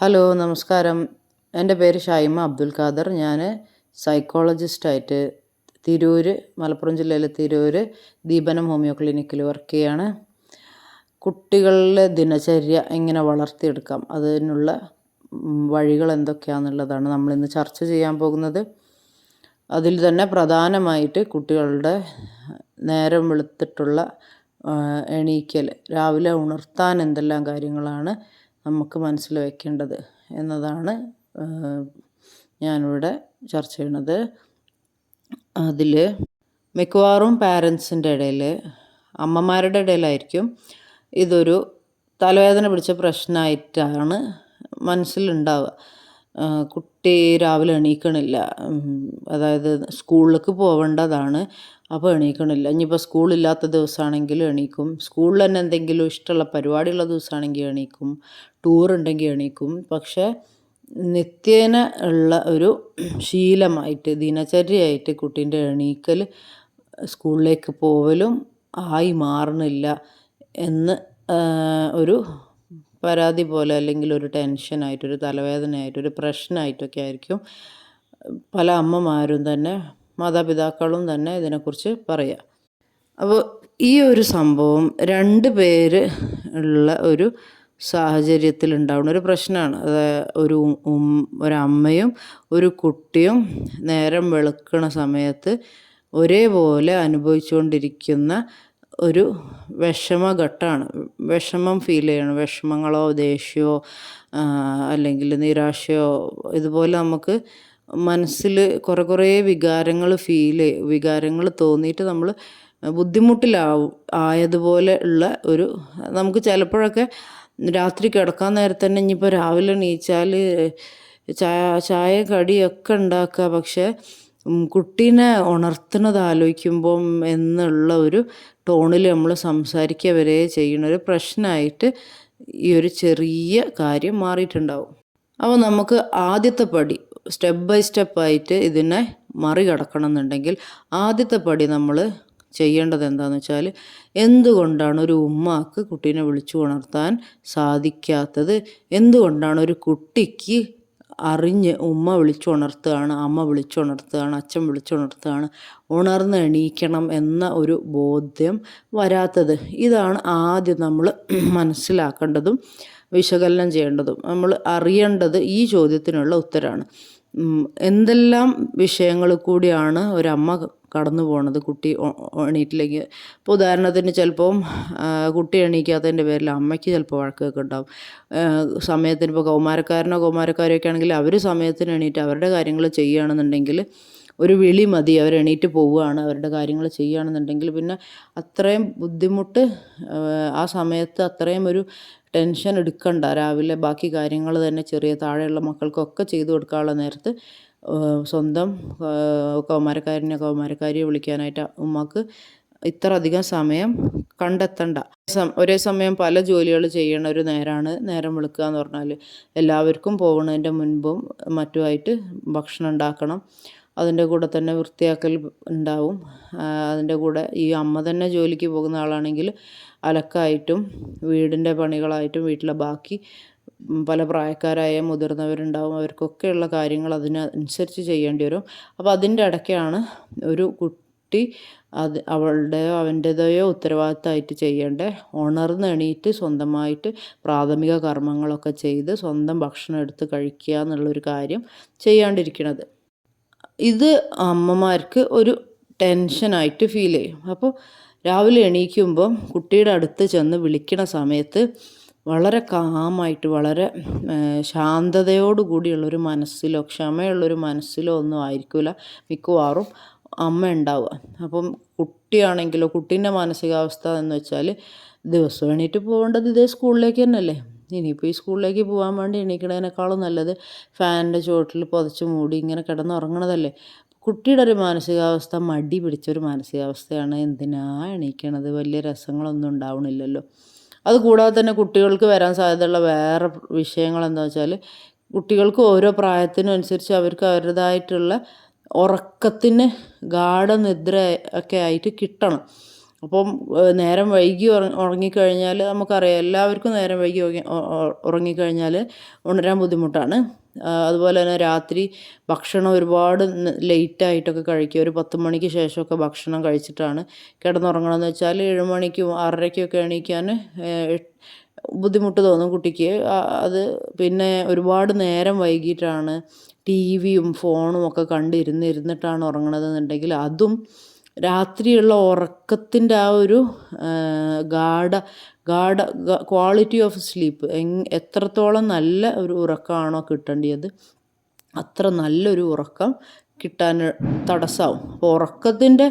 Hello നമസ്കാരം. എന്റെ പേര് ഷൈമ അബ്ദുൽ ഖാദർ. ഞാൻ സൈക്കോളജിസ്റ്റായിട്ട് തിരൂർ മലപ്പുറം ജില്ലയിലെ തിരൂർ ദീപനം ഹോമിയോ ക്ലിനിക്കിൽ വർക്ക് ചെയ്യാണ്. കുട്ടികളിലെ ദിനചര്യ എങ്ങനെ വളർത്തിയെടുക്കാം അതിനുള്ള വഴികൾ എന്തൊക്കെയാണെന്നുള്ളതാണ് നമ്മളിന്ന് ചർച്ച ചെയ്യാൻ പോകുന്നത്. അതിൽ തന്നെ പ്രധാനമായിട്ട് കുട്ടികളുടെ നേരം വെളുത്തിട്ടുള്ള എണീക്കൽ രാവിലെ ഉണർത്താൻ എന്തെല്ലാം കാര്യങ്ങളാണ് നമുക്ക് മനസ്സിൽ വയ്ക്കേണ്ടത് എന്നതാണ് ഞാനിവിടെ ചർച്ച ചെയ്യണത്. അതിൽ മിക്കവാറും പാരൻസിന്റെ ഇടയിൽ അമ്മമാരുടെ ഇടയിലായിരിക്കും ഇതൊരു തലവേദന പിടിച്ച പ്രശ്നമായിട്ടാണ് മനസ്സിലുണ്ടാവുക. കുട്ടി രാവിലെ എണീക്കണില്ല. അതായത് സ്കൂളിലേക്ക് പോവേണ്ടതാണ്. അപ്പോൾ എണീക്കണില്ല. ഇനിയിപ്പോൾ സ്കൂളില്ലാത്ത ദിവസമാണെങ്കിൽ എണീക്കും. സ്കൂളിൽ തന്നെ എന്തെങ്കിലും ഇഷ്ടമുള്ള പരിപാടിയുള്ള ദിവസമാണെങ്കിൽ എണീക്കും. ടൂർ ഉണ്ടെങ്കിൽ എണീക്കും. പക്ഷേ നിത്യേന ഉള്ള ഒരു ശീലമായിട്ട് ദിനചര്യയായിട്ട് കുട്ടീന്റെ എണീക്കൽ സ്കൂളിലേക്ക് പോവലും ആയി മാറണില്ല എന്ന് ഒരു പരാതി പോലെ അല്ലെങ്കിൽ ഒരു ടെൻഷനായിട്ടൊരു തലവേദനയായിട്ടൊരു പ്രശ്നമായിട്ടൊക്കെ ആയിരിക്കും പല അമ്മമാരും തന്നെ മാതാപിതാക്കളും തന്നെ ഇതിനെക്കുറിച്ച് പറയുക അപ്പോൾ ഈ ഒരു സംഭവം രണ്ട് പേര് ഉള്ള ഒരു സാഹചര്യത്തിൽ ഉണ്ടാവുന്ന ഒരു പ്രശ്നമാണ്. അതായത് ഒരു ഒരമ്മയും ഒരു കുട്ടിയും നേരം വെളുക്കണ സമയത്ത് ഒരേപോലെ അനുഭവിച്ചുകൊണ്ടിരിക്കുന്ന ഒരു വിഷമഘട്ടമാണ് വിഷമം ഫീൽ ചെയ്യണം. വിഷമങ്ങളോ ദേഷ്യമോ അല്ലെങ്കിൽ നിരാശയോ ഇതുപോലെ നമുക്ക് മനസ്സിൽ കുറേ കുറേ വികാരങ്ങൾ ഫീൽ വികാരങ്ങൾ തോന്നിയിട്ട് നമ്മൾ ബുദ്ധിമുട്ടിലാവും. ആയതുപോലെ ഉള്ള ഒരു നമുക്ക് ചിലപ്പോഴൊക്കെ രാത്രി കിടക്കാൻ നേരത്തെ തന്നെ ഇനിയിപ്പോൾ രാവിലെ എണീച്ചാൽ ചായ ചായ കടിയൊക്കെ ഉണ്ടാക്കുക പക്ഷേ കുട്ടീനെ ഉണർത്തുന്നത് ആലോചിക്കുമ്പം എന്നുള്ള ഒരു ടോണിൽ നമ്മൾ സംസാരിക്കുക വരെ ചെയ്യുന്ന ഒരു പ്രശ്നമായിട്ട് ഈ ഒരു ചെറിയ കാര്യം മാറിയിട്ടുണ്ടാവും. അപ്പോൾ നമുക്ക് ആദ്യത്തെ പടി സ്റ്റെപ്പ് ബൈ സ്റ്റെപ്പായിട്ട് ഇതിനെ മറികടക്കണം എന്നുണ്ടെങ്കിൽ ആദ്യത്തെ പടി നമ്മൾ ചെയ്യേണ്ടത് എന്താണെന്ന് വെച്ചാൽ എന്തുകൊണ്ടാണ് ഒരു ഉമ്മാക്ക് കുട്ടീനെ വിളിച്ചു ഉണർത്താൻ സാധിക്കാത്തത്? എന്തുകൊണ്ടാണ് ഒരു കുട്ടിക്ക് അറിഞ്ഞ് ഉമ്മ വിളിച്ചു ഉണർത്തുകയാണ് അമ്മ വിളിച്ചു ഉണർത്തുകയാണ് അച്ഛൻ വിളിച്ചുണർത്തുകയാണ് ഉണർന്ന് എണീക്കണം എന്ന ഒരു ബോധ്യം വരാത്തത്? ഇതാണ് ആദ്യം നമ്മൾ മനസ്സിലാക്കേണ്ടതും വിശകലനം ചെയ്യേണ്ടതും. നമ്മൾ അറിയേണ്ടത് ഈ ചോദ്യത്തിനുള്ള ഉത്തരമാണ് എന്തെല്ലാം വിഷയങ്ങൾ കൂടിയാണ് ഒരമ്മ കടന്നു പോണത് കുട്ടി എണീറ്റിലേക്ക്? ഇപ്പോൾ ഉദാഹരണത്തിന് ചിലപ്പം കുട്ടി എണീക്കാത്തതിന്റെ പേരിൽ അമ്മയ്ക്ക് ചിലപ്പോൾ വഴക്കൊക്കെ ഉണ്ടാവും. സമയത്തിന് ഇപ്പോൾ കൗമാരക്കാരനോ കൗമാരക്കാരോ ഒക്കെ ആണെങ്കിൽ അവർ സമയത്തിന് എണീറ്റ് അവരുടെ കാര്യങ്ങൾ ചെയ്യുകയാണെന്നുണ്ടെങ്കിൽ ഒരു വിളി മതി അവർ എണീറ്റ് പോവുകയാണ് അവരുടെ കാര്യങ്ങൾ ചെയ്യുകയാണെന്നുണ്ടെങ്കിൽ. പിന്നെ അത്രയും ബുദ്ധിമുട്ട് ആ, സമയത്ത് അത്രയും ഒരു ടെൻഷൻ എടുക്കണ്ട. രാവിലെ ബാക്കി കാര്യങ്ങൾ തന്നെ ചെറിയ താഴെയുള്ള മക്കൾക്കൊക്കെ ചെയ്തു കൊടുക്കാനുള്ള നേരത്ത് സ്വന്തം കൗമാരക്കാരനെ കൗമാരക്കാരിയെ വിളിക്കാനായിട്ട് ഉമ്മക്ക് ഇത്ര അധികം സമയം കണ്ടെത്തണ്ട. ഒരേ സമയം പല ജോലികൾ ചെയ്യണ ഒരു നേരമാണ് നേരം വിളിക്കുക എന്ന് പറഞ്ഞാൽ എല്ലാവർക്കും പോകുന്നതിന്റെ മുൻപും മറ്റുമായിട്ട് ഭക്ഷണം ഉണ്ടാക്കണം. അതിന്റെ കൂടെ തന്നെ വൃത്തിയാക്കൽ ഉണ്ടാവും. അതിന്റെ കൂടെ ഈ അമ്മ തന്നെ ജോലിക്ക് പോകുന്ന ആളാണെങ്കിൽ അലക്കായിട്ടും വീടിന്റെ പണികളായിട്ടും വീട്ടിലെ ബാക്കി പല പ്രായക്കാരായ മുതിർന്നവരുണ്ടാവും. അവർക്കൊക്കെയുള്ള കാര്യങ്ങൾ അതിനനുസരിച്ച് ചെയ്യേണ്ടി വരും. അപ്പോൾ അതിന്റെ ഇടയ്ക്കാണ് ഒരു കുട്ടി അത് അവളുടെയോ അവന്റെതയോ ഉത്തരവാദിത്തമായിട്ട് ചെയ്യേണ്ട. ഉണർന്ന് എണീറ്റ് സ്വന്തമായിട്ട് പ്രാഥമിക കർമ്മങ്ങളൊക്കെ ചെയ്ത് സ്വന്തം ഭക്ഷണം എടുത്ത് കഴിക്കുക എന്നുള്ളൊരു കാര്യം ചെയ്യാണ്ടിരിക്കണത്. ഇത് അമ്മമാർക്ക് ഒരു ടെൻഷനായിട്ട് ഫീൽ ചെയ്യും. അപ്പോൾ രാവിലെ എണീക്കുമ്പോൾ കുട്ടിയുടെ അടുത്ത് ചെന്ന് വിളിക്കണ സമയത്ത് വളരെ കാമായിട്ട് വളരെ ശാന്തതയോടു കൂടിയുള്ളൊരു മനസ്സിലോ ക്ഷമയുള്ളൊരു മനസ്സിലോ ഒന്നും ആയിരിക്കില്ല മിക്കവാറും അമ്മ ഉണ്ടാവുക. അപ്പം കുട്ടിയാണെങ്കിലോ കുട്ടീന്റെ മാനസികാവസ്ഥ എന്ന് വെച്ചാൽ ദിവസം എണീറ്റ് പോകേണ്ടത് ഇതേ സ്കൂളിലേക്ക് തന്നെയല്ലേ? ഇനിയിപ്പോൾ ഈ സ്കൂളിലേക്ക് പോകാൻ വേണ്ടി എണീക്കണതിനേക്കാളും നല്ലത് ഫാനിന്റെ ചുവട്ടിൽ പുതച്ച് മൂടി ഇങ്ങനെ കിടന്നുറങ്ങണതല്ലേ. കുട്ടിയുടെ ഒരു മാനസികാവസ്ഥ മടി പിടിച്ചൊരു മാനസികാവസ്ഥയാണ് എന്തിനാ എണീക്കണത്? വലിയ രസങ്ങളൊന്നും ഉണ്ടാവണില്ലല്ലോ. അതുകൂടാതെ തന്നെ കുട്ടികൾക്ക് വരാൻ സാധ്യതയുള്ള വേറെ വിഷയങ്ങൾ എന്താ വെച്ചാൽ കുട്ടികൾക്ക് ഓരോ പ്രായത്തിനും അനുസരിച്ച് അവർക്ക് അവരുടേതായിട്ടുള്ള ഉറക്കത്തിന് ഗാഠനിദ്ര ഒക്കെ ആയിട്ട് കിട്ടണം. അപ്പം നേരം വൈകി ഉറ ഉറങ്ങിക്കഴിഞ്ഞാൽ നമുക്കറിയാം എല്ലാവർക്കും നേരം വൈകി ഉറങ്ങിക്കഴിഞ്ഞാൽ ഉണരാൻ ബുദ്ധിമുട്ടാണ്. അതുപോലെ തന്നെ രാത്രി ഭക്ഷണം ഒരുപാട് ലേറ്റായിട്ടൊക്കെ കഴിക്കുക ഒരു പത്ത് മണിക്ക് ശേഷമൊക്കെ ഭക്ഷണം കഴിച്ചിട്ടാണ് കിടന്നുറങ്ങണമെന്ന് വെച്ചാൽ ഏഴ് മണിക്കും ആറരയ്ക്കൊക്കെ എണീക്കാൻ ബുദ്ധിമുട്ട് തോന്നും കുട്ടിക്ക്. അത് പിന്നെ ഒരുപാട് നേരം വൈകിട്ടാണ് ടി വിയും ഫോണും ഒക്കെ കണ്ടിരുന്ന് ഇരുന്നിട്ടാണ് ഉറങ്ങണതെന്നുണ്ടെങ്കിൽ അതും രാത്രിയുള്ള ഉറക്കത്തിന്റെ ആ ഒരു ഗാഢ ഗാഢ ക്വാളിറ്റി ഓഫ് സ്ലീപ്പ് എത്രത്തോളം നല്ല ഒരു ഉറക്കമാണോ കിട്ടേണ്ടത് അത്ര നല്ലൊരു ഉറക്കം കിട്ടാൻ തടസ്സമാവും അപ്പോൾ ഉറക്കത്തിന്റെ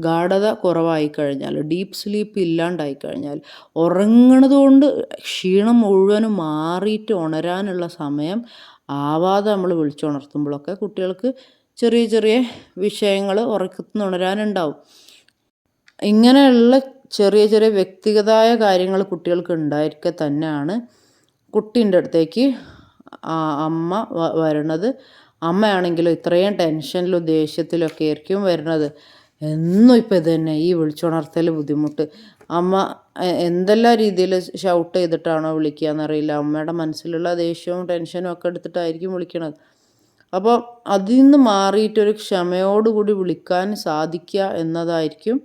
ഗാഠത കുറവായി കഴിഞ്ഞാൽ ഡീപ്പ് സ്ലീപ്പ് ഇല്ലാണ്ടായി കഴിഞ്ഞാൽ ഉറങ്ങണത് കൊണ്ട് ക്ഷീണം മുഴുവനും മാറിയിട്ട് ഉണരാനുള്ള സമയം ആവാതെ നമ്മൾ വിളിച്ചുണർത്തുമ്പോഴൊക്കെ കുട്ടികൾക്ക് ചെറിയ ചെറിയ വിഷയങ്ങൾ ഉണരാനുണ്ടാവും ഇങ്ങനെയുള്ള ചെറിയ ചെറിയ വ്യക്തിഗതമായ കാര്യങ്ങൾ കുട്ടികൾക്ക് ഉണ്ടായിരിക്കെ തന്നെയാണ് കുട്ടീന്റെ അടുത്തേക്ക് അമ്മ വരണത്. അമ്മയാണെങ്കിലും ഇത്രയും ടെൻഷനിലും ദേഷ്യത്തിലൊക്കെ ആയിരിക്കും വരുന്നത് എന്നും ഇപ്പം ഇത് തന്നെ ഈ വിളിച്ചുണർത്തൽ ബുദ്ധിമുട്ട്. അമ്മ എന്തെല്ലാം രീതിയിൽ ഷൗട്ട് ചെയ്തിട്ടാണോ വിളിക്കുക എന്നറിയില്ല. അമ്മയുടെ മനസ്സിലുള്ള ദേഷ്യവും ടെൻഷനും ഒക്കെ എടുത്തിട്ടായിരിക്കും വിളിക്കണത്. അപ്പോൾ അതിൽ നിന്ന് മാറിയിട്ടൊരു ക്ഷമയോടുകൂടി വിളിക്കാൻ സാധിക്കുക എന്നതായിരിക്കും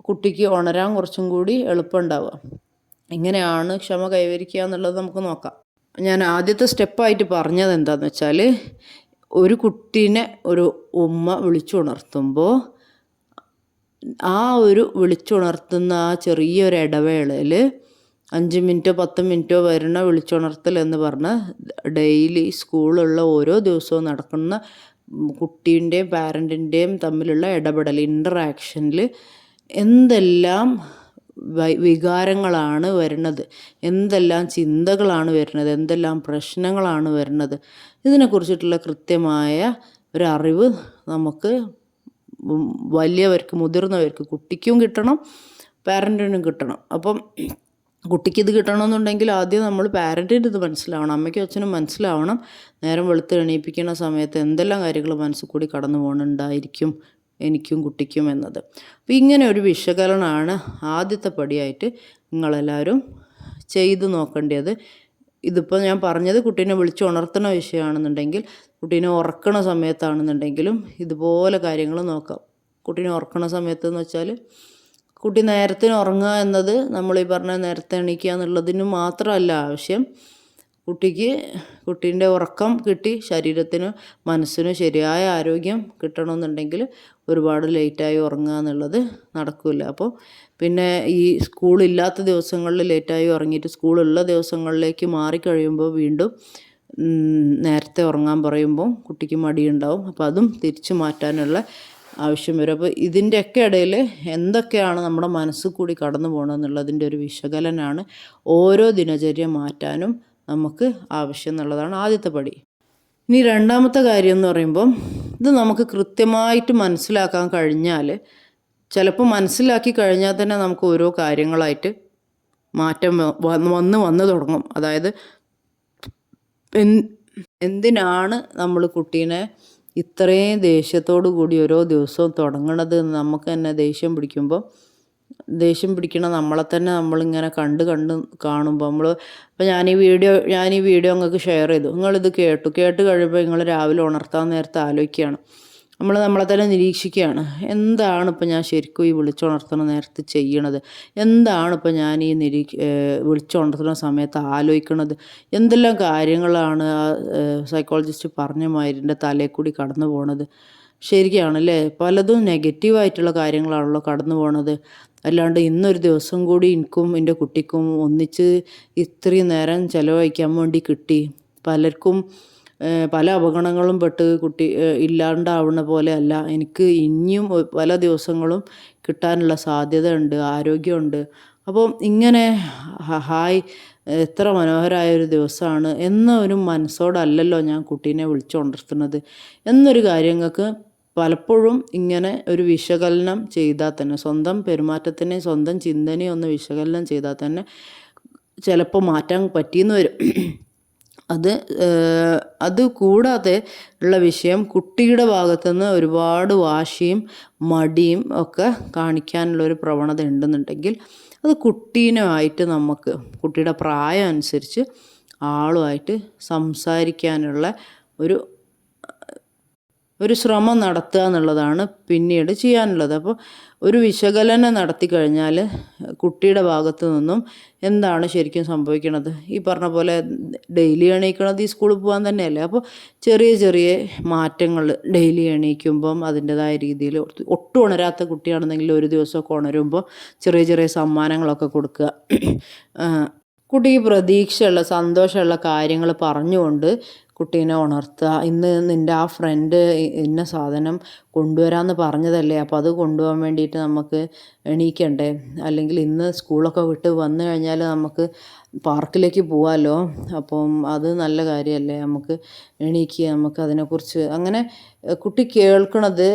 കുട്ടിക്ക് ഉണരാൻ കുറച്ചും കൂടി എളുപ്പമുണ്ടാവുക. എങ്ങനെയാണ് ക്ഷമ കൈവരിക്കുക എന്നുള്ളത് നമുക്ക് നോക്കാം. ഞാൻ ആദ്യത്തെ സ്റ്റെപ്പായിട്ട് പറഞ്ഞത് എന്താണെന്ന് വെച്ചാൽ ഒരു കുട്ടീനെ ഒരു ഉമ്മ വിളിച്ചുണർത്തുമ്പോൾ ആ ഒരു വിളിച്ചുണർത്തുന്ന ആ ചെറിയൊരു ഇടവേളയിൽ അഞ്ച് മിനിറ്റോ പത്ത് മിനിറ്റോ വരുന്ന വിളിച്ചുണർത്തൽ എന്ന് പറഞ്ഞ് ഡെയിലി സ്കൂളുള്ള ഓരോ ദിവസവും നടക്കുന്ന കുട്ടീന്റെയും പാരന്റിന്റെയും തമ്മിലുള്ള ഇടപെടൽ ഇന്ററാക്ഷനിൽ എന്തെല്ലാം വികാരങ്ങളാണ് വരുന്നത് എന്തെല്ലാം ചിന്തകളാണ് വരുന്നത് എന്തെല്ലാം പ്രശ്നങ്ങളാണ് വരുന്നത് ഇതിനെക്കുറിച്ചിട്ടുള്ള കൃത്യമായ ഒരറിവ് നമുക്ക് വലിയവർക്ക് മുതിർന്നവർക്ക് കുട്ടിക്കും കിട്ടണം പാരന്റിനും കിട്ടണം. അപ്പം കുട്ടിക്ക് ഇത് കിട്ടണമെന്നുണ്ടെങ്കിൽ ആദ്യം നമ്മൾ പാരന്റിന്റെ ഇത് മനസ്സിലാവണം അമ്മയ്ക്കും അച്ഛനും മനസ്സിലാവണം. നേരം വെളുത്ത് എണീപ്പിക്കുന്ന സമയത്ത് എന്തെല്ലാം കാര്യങ്ങൾ മനസ്സിൽ കൂടി കടന്നു പോകുന്നുണ്ടായിരിക്കും എനിക്കും കുട്ടിക്കും എന്നത്. അപ്പം ഇങ്ങനെ ഒരു വിശകലനമാണ് ആദ്യത്തെ പടിയായിട്ട് നിങ്ങളെല്ലാവരും ചെയ്ത് നോക്കേണ്ടത്. ഇതിപ്പോൾ ഞാൻ പറഞ്ഞത് കുട്ടീനെ വിളിച്ച് ഉണർത്തുന്ന വിഷയമാണെന്നുണ്ടെങ്കിൽ കുട്ടീനെ ഉറക്കണ സമയത്താണെന്നുണ്ടെങ്കിലും ഇതുപോലെ കാര്യങ്ങൾ നോക്കാം. കുട്ടീനെ ഉറക്കണ സമയത്ത് എന്ന് വെച്ചാൽ കുട്ടി നേരത്തിന് ഉറങ്ങുക എന്നത് നമ്മൾ ഈ പറഞ്ഞ നേരത്തെ എണീക്കുക എന്നുള്ളതിന് മാത്രമല്ല ആവശ്യം. കുട്ടിക്ക് കുട്ടീന്റെ ഉറക്കം കിട്ടി ശരീരത്തിനും മനസ്സിനും ശരിയായ ആരോഗ്യം കിട്ടണമെന്നുണ്ടെങ്കിൽ ഒരുപാട് ലേറ്റായി ഉറങ്ങുക എന്നുള്ളത് നടക്കില്ല. അപ്പോൾ പിന്നെ ഈ സ്കൂളില്ലാത്ത ദിവസങ്ങളിൽ ലേറ്റായി ഉറങ്ങിയിട്ട് സ്കൂളുള്ള ദിവസങ്ങളിലേക്ക് മാറിക്കഴിയുമ്പോൾ വീണ്ടും നേരത്തെ ഉറങ്ങാൻ പറയുമ്പോൾ കുട്ടിക്ക് മടിയുണ്ടാവും. അപ്പോൾ അതും തിരിച്ചു മാറ്റാനുള്ള ആവശ്യം വരും. അപ്പോൾ ഇതിന്റെയൊക്കെ ഇടയിൽ എന്തൊക്കെയാണ് നമ്മുടെ മനസ്സിൽ കൂടി കടന്നു പോകണമെന്നുള്ളതിന്റെ ഒരു വിശകലനമാണ് ഓരോ ദിനചര്യ മാറ്റാനും നമുക്ക് ആവശ്യം എന്നുള്ളതാണ് ആദ്യത്തെ പടി. ഇനി രണ്ടാമത്തെ കാര്യം എന്ന് പറയുമ്പം ഇത് നമുക്ക് കൃത്യമായിട്ട് മനസ്സിലാക്കാൻ കഴിഞ്ഞാൽ ചിലപ്പോൾ മനസ്സിലാക്കി കഴിഞ്ഞാൽ തന്നെ നമുക്ക് ഓരോ കാര്യങ്ങളായിട്ട് മാറ്റം വന്ന് വന്ന് തുടങ്ങും. അതായത് എന്തിനാണ് നമ്മൾ കുട്ടീനെ ഇത്രയും ദേഷ്യത്തോടു കൂടി ഓരോ ദിവസവും തുടങ്ങണത് നമുക്ക് തന്നെ ദേഷ്യം പിടിക്കുമ്പോൾ ദേഷ്യം പിടിക്കണ നമ്മളെ തന്നെ നമ്മളിങ്ങനെ കണ്ട് കണ്ട് കാണുമ്പോൾ നമ്മൾ ഇപ്പോൾ ഞാൻ ഈ വീഡിയോ ഞാൻ ഈ വീഡിയോ നിങ്ങൾക്ക് ഷെയർ ചെയ്തു. നിങ്ങളിത് കേട്ടു. കേട്ട് കഴിയുമ്പോൾ നിങ്ങൾ രാവിലെ ഉണർത്താൻ നേരത്തെ ആലോചിക്കുകയാണ്. നമ്മൾ നമ്മളെ തന്നെ നിരീക്ഷിക്കുകയാണ്. എന്താണ് ഇപ്പം ഞാൻ ശരിക്കും ഈ വിളിച്ചുണർത്തുന്ന നേരത്ത് ചെയ്യണത്? എന്താണ് ഇപ്പം ഞാൻ ഈ നിരീ വിളിച്ചുണർത്തുന്ന സമയത്ത് ആലോചിക്കണത്? എന്തെല്ലാം കാര്യങ്ങളാണ് ആ സൈക്കോളജിസ്റ്റ് പറഞ്ഞ മാതിരിന്റെ തലയിൽ കൂടി കടന്നു പോണത്? ശരിക്കാണല്ലേ? പലതും നെഗറ്റീവായിട്ടുള്ള കാര്യങ്ങളാണല്ലോ കടന്നു പോണത്. അല്ലാണ്ട് ഇന്നൊരു ദിവസം കൂടി എനിക്കും എന്റെ കുട്ടിക്കും ഒന്നിച്ച് ഇത്രയും നേരം ചിലവഴിക്കാൻ വേണ്ടി കിട്ടി. പലർക്കും പല അപകടങ്ങളും പെട്ട് കുട്ടി ഇല്ലാണ്ടാവുന്ന പോലെ അല്ല. എനിക്ക് ഇനിയും പല ദിവസങ്ങളും കിട്ടാനുള്ള സാധ്യത ഉണ്ട് ആരോഗ്യമുണ്ട്. അപ്പം ഇങ്ങനെ ഹായ് എത്ര മനോഹരമായ ഒരു ദിവസമാണ് എന്ന ഒരു മനസ്സോടല്ലല്ലോ ഞാൻ കുട്ടീനെ വിളിച്ചുണർത്തുന്നത് എന്നൊരു കാര്യങ്ങൾക്ക് പലപ്പോഴും ഇങ്ങനെ ഒരു വിശകലനം ചെയ്താൽ തന്നെ സ്വന്തം പെരുമാറ്റത്തിനെയും സ്വന്തം ചിന്തനെയും ഒന്ന് വിശകലനം ചെയ്താൽ തന്നെ ചിലപ്പോൾ മാറ്റാൻ പറ്റിയെന്ന് വരും. അത് അത് കൂടാതെ ഉള്ള വിഷയം കുട്ടിയുടെ ഭാഗത്തുനിന്ന് ഒരുപാട് വാശിയും മടിയും ഒക്കെ കാണിക്കാനുള്ള ഒരു പ്രവണത ഉണ്ടെന്നുണ്ടെങ്കിൽ അത് കുട്ടീനുമായിട്ട് നമുക്ക് കുട്ടിയുടെ പ്രായം അനുസരിച്ച് ആളുമായിട്ട് സംസാരിക്കാനുള്ള ഒരു ഒരു ശ്രമം നടത്തുക എന്നുള്ളതാണ് പിന്നീട് ചെയ്യാനുള്ളത്. അപ്പോൾ ഒരു വിശകലനം നടത്തി കഴിഞ്ഞാൽ കുട്ടിയുടെ ഭാഗത്തു നിന്നും എന്താണ് ശരിക്കും സംഭവിക്കുന്നത് ഈ പറഞ്ഞ പോലെ ഡെയിലി എണീക്കണത് ഈ സ്കൂളിൽ പോകാൻ തന്നെയല്ലേ? അപ്പോൾ ചെറിയ ചെറിയ മാറ്റങ്ങൾ ഡെയിലി എണീക്കുമ്പം അതിന്റെതായ രീതിയിൽ ഒട്ടും ഉണരാത്ത കുട്ടിയാണെന്നെങ്കിൽ ഒരു ദിവസമൊക്കെ ഉണരുമ്പോൾ ചെറിയ ചെറിയ സമ്മാനങ്ങളൊക്കെ കൊടുക്കുക. കുട്ടി കുട്ടിക്ക് പ്രതീക്ഷയുള്ള സന്തോഷമുള്ള കാര്യങ്ങൾ പറഞ്ഞുകൊണ്ട് കുട്ടീനെ ഉണർത്തുക. ഇന്ന് നിന്റെ ആ ഫ്രണ്ട് ഇന്ന സാധനം കൊണ്ടുവരാമെന്ന് പറഞ്ഞതല്ലേ? അപ്പോൾ അത് കൊണ്ടുപോകാൻ വേണ്ടിയിട്ട് നമുക്ക് എണീക്കണ്ടേ? അല്ലെങ്കിൽ ഇന്ന് സ്കൂളൊക്കെ വിട്ട് വന്നു കഴിഞ്ഞാൽ നമുക്ക് പാർക്കിലേക്ക് പോവാമല്ലോ അപ്പം അത് നല്ല കാര്യമല്ലേ നമുക്ക് എണീക്കുക നമുക്ക് അതിനെക്കുറിച്ച് അങ്ങനെ കുട്ടി കേൾക്കണത്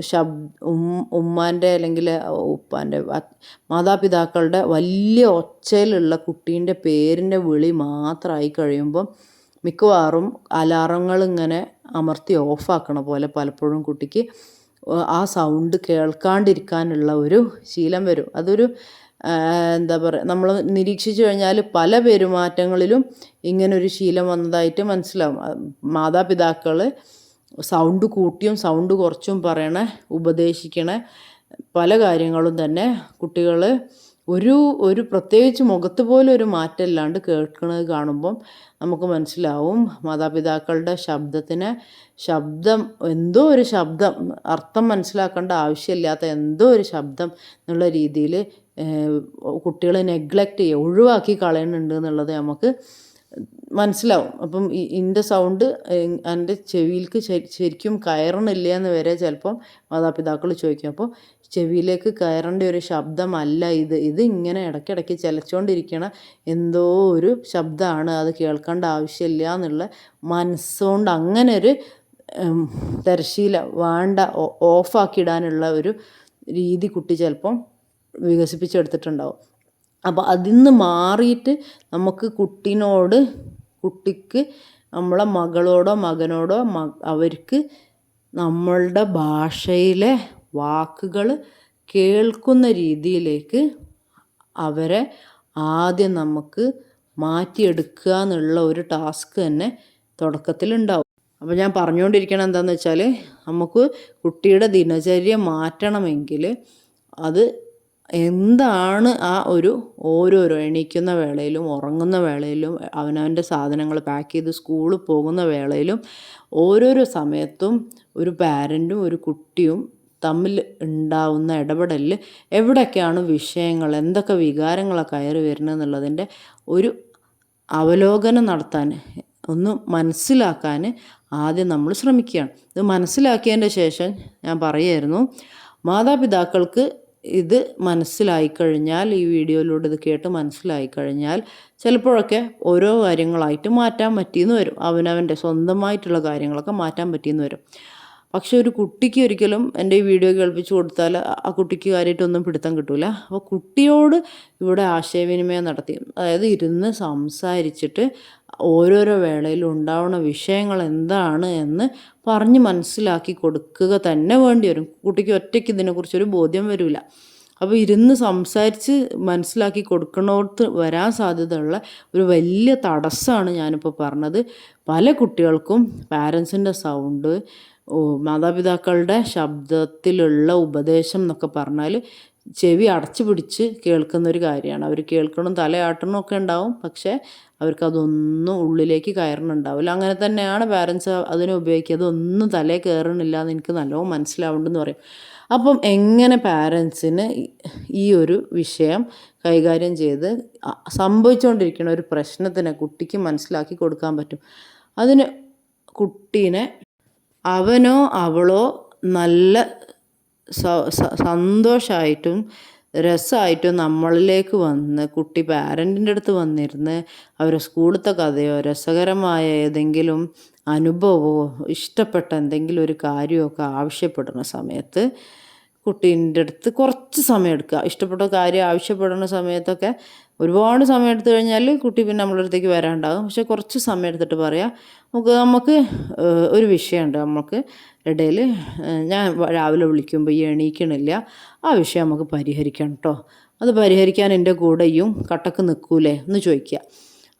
ശബ് ഉമ്മാന്റെ അല്ലെങ്കിൽ ഉപ്പാന്റെ മാതാപിതാക്കളുടെ വലിയ ഒച്ചയിലുള്ള കുട്ടീന്റെ പേരിന്റെ വിളി മാത്രമായി കഴിയുമ്പം മിക്കവാറും അലാറങ്ങൾ ഇങ്ങനെ അമർത്തി ഓഫാക്കണ പോലെ പലപ്പോഴും കുട്ടിക്ക് ആ സൗണ്ട് കേൾക്കാണ്ടിരിക്കാനുള്ള ഒരു ശീലം വരും. അതൊരു എന്താ പറയുക നമ്മൾ നിരീക്ഷിച്ചു കഴിഞ്ഞാൽ പല പെരുമാറ്റങ്ങളിലും ഇങ്ങനൊരു ശീലം വന്നതായിട്ട് മനസ്സിലാവും. മാതാപിതാക്കൾ സൗണ്ട് കൂട്ടിയും സൗണ്ട് കുറച്ചും പറയണ ഉപദേശിക്കണ പല കാര്യങ്ങളും തന്നെ കുട്ടികൾ ഒരു ഒരു പ്രത്യേകിച്ച് മുഖത്ത് പോലും ഒരു മാറ്റമില്ലാണ്ട് കേൾക്കുന്നത് കാണുമ്പം നമുക്ക് മനസ്സിലാവും. മാതാപിതാക്കളുടെ ശബ്ദത്തിന് ശബ്ദം എന്തോ ഒരു ശബ്ദം അർത്ഥം മനസ്സിലാക്കേണ്ട ആവശ്യമില്ലാത്ത എന്തോ ഒരു ശബ്ദം എന്നുള്ള രീതിയിൽ കുട്ടികളെ നെഗ്ലക്റ്റ് ചെയ്യുക ഒഴിവാക്കി കളയുന്നുണ്ട് എന്നുള്ളത് നമുക്ക് മനസ്സിലാവും. അപ്പം ഇതിന്റെ സൗണ്ട് എന്റെ ചെവിയിൽക്ക് ശരി- ശരിക്കും കയറണില്ല എന്ന് വരെ ചിലപ്പം മാതാപിതാക്കൾ ചോദിക്കും. അപ്പോൾ ചെവിയിലേക്ക് കയറേണ്ട ഒരു ശബ്ദമല്ല ഇത്. ഇത് ഇങ്ങനെ ഇടയ്ക്കിടയ്ക്ക് ചിലച്ചുകൊണ്ടിരിക്കണ എന്തോ ഒരു ശബ്ദമാണ്. അത് കേൾക്കേണ്ട ആവശ്യമില്ല എന്നുള്ള മനസ്സുകൊണ്ട് അങ്ങനെ ഒരു തരശീല വേണ്ട ഓഫാക്കിയിടാനുള്ള ഒരു രീതി കുട്ടി ചിലപ്പം വികസിപ്പിച്ചെടുത്തിട്ടുണ്ടാവും. അപ്പോൾ അതിൽ നിന്ന് മാറിയിട്ട് നമുക്ക് കുട്ടിനോട് കുട്ടിക്ക് നമ്മളെ മകളോടോ മകനോടോ അവർക്ക് നമ്മളുടെ ഭാഷയിലെ വാക്കുകൾ കേൾക്കുന്ന രീതിയിലേക്ക് അവരെ ആദ്യം നമുക്ക് മാറ്റിയെടുക്കുക എന്നുള്ള ഒരു ടാസ്ക് തന്നെ തുടക്കത്തിലുണ്ടാവും. അപ്പോൾ ഞാൻ പറഞ്ഞുകൊണ്ടിരിക്കണം എന്താണെന്ന് വെച്ചാൽ നമുക്ക് കുട്ടിയുടെ ദിനചര്യ മാറ്റണമെങ്കിൽ അത് എന്താണ് ആ ഒരു ഓരോരോ എണീക്കുന്ന വേളയിലും ഉറങ്ങുന്ന വേളയിലും അവനവന്റെ സാധനങ്ങൾ പാക്ക് ചെയ്ത് സ്കൂളിൽ പോകുന്ന വേളയിലും ഓരോരോ സമയത്തും ഒരു പാരന്റും ഒരു കുട്ടിയും തമ്മിൽ ഉണ്ടാവുന്ന ഇടപെടലിൽ എവിടെയൊക്കെയാണ് വിഷയങ്ങൾ എന്തൊക്കെ വികാരങ്ങളാണ് കയറി വരുന്നത് എന്നുള്ളതിന്റെ ഒരു അവലോകനം നടത്താൻ ഒന്ന് മനസ്സിലാക്കാൻ ആദ്യം നമ്മൾ ശ്രമിക്കുകയാണ്. ഇത് മനസ്സിലാക്കിയതിന്റെ ശേഷം ഞാൻ പറയായിരുന്നു മാതാപിതാക്കൾക്ക് ഇത് മനസ്സിലായി കഴിഞ്ഞാൽ ഈ വീഡിയോയിലൂടെ ഇത് കേട്ട് മനസ്സിലായി കഴിഞ്ഞാൽ ചിലപ്പോഴൊക്കെ ഓരോ കാര്യങ്ങളായിട്ട് മാറ്റാൻ പറ്റിയെന്ന് വരും. അവനവന്റെ സ്വന്തമായിട്ടുള്ള കാര്യങ്ങളൊക്കെ മാറ്റാൻ പറ്റിയെന്ന് വരും. പക്ഷെ ഒരു കുട്ടിക്ക് ഒരിക്കലും എന്റെ ഈ വീഡിയോ കേൾപ്പിച്ച് കൊടുത്താൽ ആ- കുട്ടിക്ക് കാര്യമായിട്ടൊന്നും പിടുത്തം കിട്ടില്ല അപ്പോൾ കുട്ടിയോട് ഇവിടെ ആശയവിനിമയം നടത്തി അതായത് ഇരുന്ന് സംസാരിച്ചിട്ട് ഓരോരോ വേളയിൽ ഉണ്ടാവുന്ന വിഷയങ്ങൾ എന്താണ് എന്ന് പറഞ്ഞ് മനസ്സിലാക്കി കൊടുക്കുക തന്നെ വേണ്ടി വരും. കുട്ടിക്ക് ഒറ്റയ്ക്ക് ഇതിനെക്കുറിച്ചൊരു ബോധ്യം വരില്ല അപ്പോൾ ഇരുന്ന് സംസാരിച്ച് മനസ്സിലാക്കി കൊടുക്കണോടത്ത് വരാൻ സാധ്യതയുള്ള ഒരു വലിയ തടസ്സമാണ് ഞാനിപ്പോൾ പറഞ്ഞത്. പല കുട്ടികൾക്കും പാരൻസിന്റെ സൗണ്ട് മാതാപിതാക്കളുടെ ശബ്ദത്തിലുള്ള ഉപദേശം എന്നൊക്കെ പറഞ്ഞാൽ ചെവി അടച്ചു പിടിച്ച് കേൾക്കുന്ന ഒരു കാര്യമാണ്. അവർ കേൾക്കണം തലയാട്ടണം ഒക്കെ ഉണ്ടാവും പക്ഷേ അവർക്കതൊന്നും ഉള്ളിലേക്ക് കയറണുണ്ടാവില്ല. അങ്ങനെ തന്നെയാണ് പാരൻസ് അതിനെ ഉപയോഗിക്കുക. അതൊന്നും തലേ കയറണില്ല എന്ന് എനിക്ക് നല്ലോണം മനസ്സിലാവുന്നുണ്ടെന്ന് പറയും. അപ്പം എങ്ങനെ പാരൻസിന് ഈ ഒരു വിഷയം കൈകാര്യം ചെയ്ത് സംഭവിച്ചുകൊണ്ടിരിക്കുന്ന ഒരു പ്രശ്നത്തിനെ കുട്ടിക്ക് മനസ്സിലാക്കി കൊടുക്കാൻ പറ്റും? അതിന് കുട്ടീനെ അവനോ അവളോ നല്ല സന്തോഷമായിട്ടും രസമായിട്ടും നമ്മളിലേക്ക് വന്ന് കുട്ടി പാരന്റിന്റെ അടുത്ത് വന്നിരുന്ന് അവരുടെ സ്കൂളത്തെ കഥയോ രസകരമായ ഏതെങ്കിലും അനുഭവമോ ഇഷ്ടപ്പെട്ട എന്തെങ്കിലും ഒരു കാര്യമൊക്കെ ആവശ്യപ്പെടുന്ന സമയത്ത് കുട്ടീന്റെ അടുത്ത് കുറച്ച് സമയം എടുക്കുക. ഇഷ്ടപ്പെട്ട കാര്യം ആവശ്യപ്പെടുന്ന സമയത്തൊക്കെ ഒരുപാട് സമയം എടുത്തു കഴിഞ്ഞാൽ കുട്ടി പിന്നെ നമ്മുടെ അടുത്തേക്ക് വരാണ്ടാകും. പക്ഷെ കുറച്ച് സമയം എടുത്തിട്ട് പറയാം നമുക്ക് നമുക്ക് ഒരു വിഷയമുണ്ട് നമുക്ക് ഇടയിൽ ഞാൻ രാവിലെ വിളിക്കുമ്പോൾ ഈ എണീക്കണില്ല. ആ വിഷയം നമുക്ക് പരിഹരിക്കണം കേട്ടോ അത് പരിഹരിക്കാൻ എന്റെ കൂടെയും കട്ടക്ക് നിൽക്കൂലേ എന്ന് ചോദിക്കുക.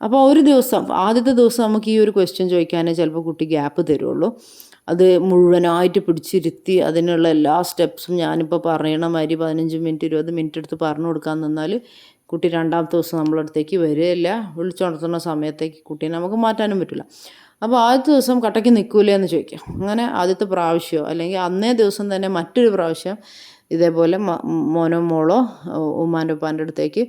അപ്പോൾ ഒരു ദിവസം ആദ്യത്തെ ദിവസം നമുക്ക് ഈ ഒരു ക്വസ്റ്റ്യൻ ചോദിക്കാനേ ചിലപ്പോൾ കുട്ടി ഗ്യാപ്പ് തരുള്ളൂ. അത് മുഴുവനായിട്ട് പിടിച്ചിരുത്തി അതിനുള്ള എല്ലാ സ്റ്റെപ്സും ഞാനിപ്പോൾ പറയണ മാതിരി പതിനഞ്ച് മിനിറ്റ് ഇരുപത് മിനിറ്റ് എടുത്ത് പറഞ്ഞു കൊടുക്കാൻ നിന്നാൽ കുട്ടി രണ്ടാമത്തെ ദിവസം നമ്മളടുത്തേക്ക് വരികയില്ല. വിളിച്ചുണർത്തുന്ന സമയത്തേക്ക് കുട്ടീനെ നമുക്ക് മാറ്റാനും പറ്റില്ല. അപ്പോൾ ആദ്യത്തെ ദിവസം കട്ടയ്ക്ക് നിൽക്കൂലേ എന്ന് ചോദിക്കാം. അങ്ങനെ ആദ്യത്തെ പ്രാവശ്യമോ അല്ലെങ്കിൽ അന്നേ ദിവസം തന്നെ മറ്റൊരു പ്രാവശ്യം ഇതേപോലെ മോനോ മോളോ ഉമ്മാന്റെ ഉപ്പാന്റെ അടുത്തേക്ക്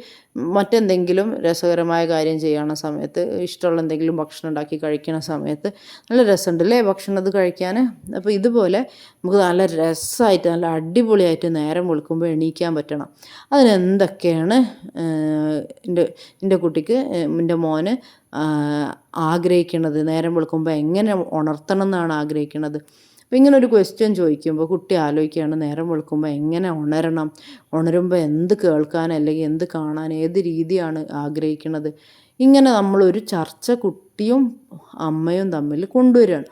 മറ്റെന്തെങ്കിലും രസകരമായ കാര്യം ചെയ്യണ സമയത്ത് ഇഷ്ടമുള്ള എന്തെങ്കിലും ഭക്ഷണം ഉണ്ടാക്കി കഴിക്കണ സമയത്ത് നല്ല രസമുണ്ട് അല്ലേ ഭക്ഷണം അത് കഴിക്കാൻ അപ്പോൾ ഇതുപോലെ നമുക്ക് നല്ല രസമായിട്ട് നല്ല അടിപൊളിയായിട്ട് നേരം വെളുക്കുമ്പോൾ എണീക്കാൻ പറ്റണം. അതിനെന്തൊക്കെയാണ് എന്റെ എന്റെ കുട്ടിക്ക് എന്റെ മോന് ആഗ്രഹിക്കുന്നത് നേരം വെളുക്കുമ്പോൾ എങ്ങനെ ഉണർത്തണം എന്നാണ് ആഗ്രഹിക്കണത്? അപ്പോൾ ഇങ്ങനെ ഒരു ക്വസ്റ്റ്യൻ ചോദിക്കുമ്പോൾ കുട്ടി ആലോചിക്കുകയാണ് നേരം വെളുക്കുമ്പോൾ എങ്ങനെ ഉണരണം? ഉണരുമ്പോൾ എന്ത് കേൾക്കാൻ അല്ലെങ്കിൽ എന്ത് കാണാൻ ഏത് രീതിയാണ് ആഗ്രഹിക്കുന്നത്? ഇങ്ങനെ നമ്മളൊരു ചർച്ച കുട്ടിയും അമ്മയും തമ്മിൽ കൊണ്ടുവരികയാണ്.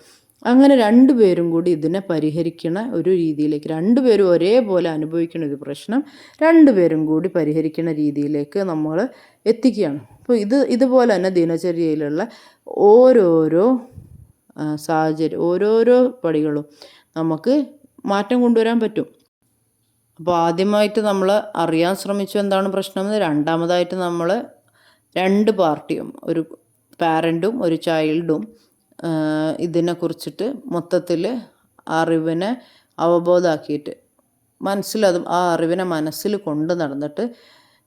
അങ്ങനെ രണ്ടുപേരും കൂടി ഇതിനെ പരിഹരിക്കുന്ന ഒരു രീതിയിലേക്ക് രണ്ടുപേരും ഒരേപോലെ അനുഭവിക്കുന്ന ഒരു പ്രശ്നം രണ്ടുപേരും കൂടി പരിഹരിക്കുന്ന രീതിയിലേക്ക് നമ്മൾ എത്തിക്കുകയാണ്. അപ്പോൾ ഇത് ഇതുപോലെ തന്നെ ദിനചര്യയിലുള്ള ഓരോരോ സാഹചര്യം ഓരോരോ പടികളും നമുക്ക് മാറ്റം കൊണ്ടുവരാൻ പറ്റും. അപ്പോൾ ആദ്യമായിട്ട് നമ്മൾ അറിയാൻ ശ്രമിച്ചു എന്താണ് പ്രശ്നമെന്ന് രണ്ടാമതായിട്ട് നമ്മൾ രണ്ട് പാർട്ടിയും ഒരു പാരന്റും ഒരു ചൈൽഡും ഇതിനെക്കുറിച്ചിട്ട് മൊത്തത്തിൽ അറിവിനെ അവബോധമാക്കിയിട്ട് മനസ്സിലത് ആ അറിവിനെ മനസ്സിൽ കൊണ്ട് നടന്നിട്ട്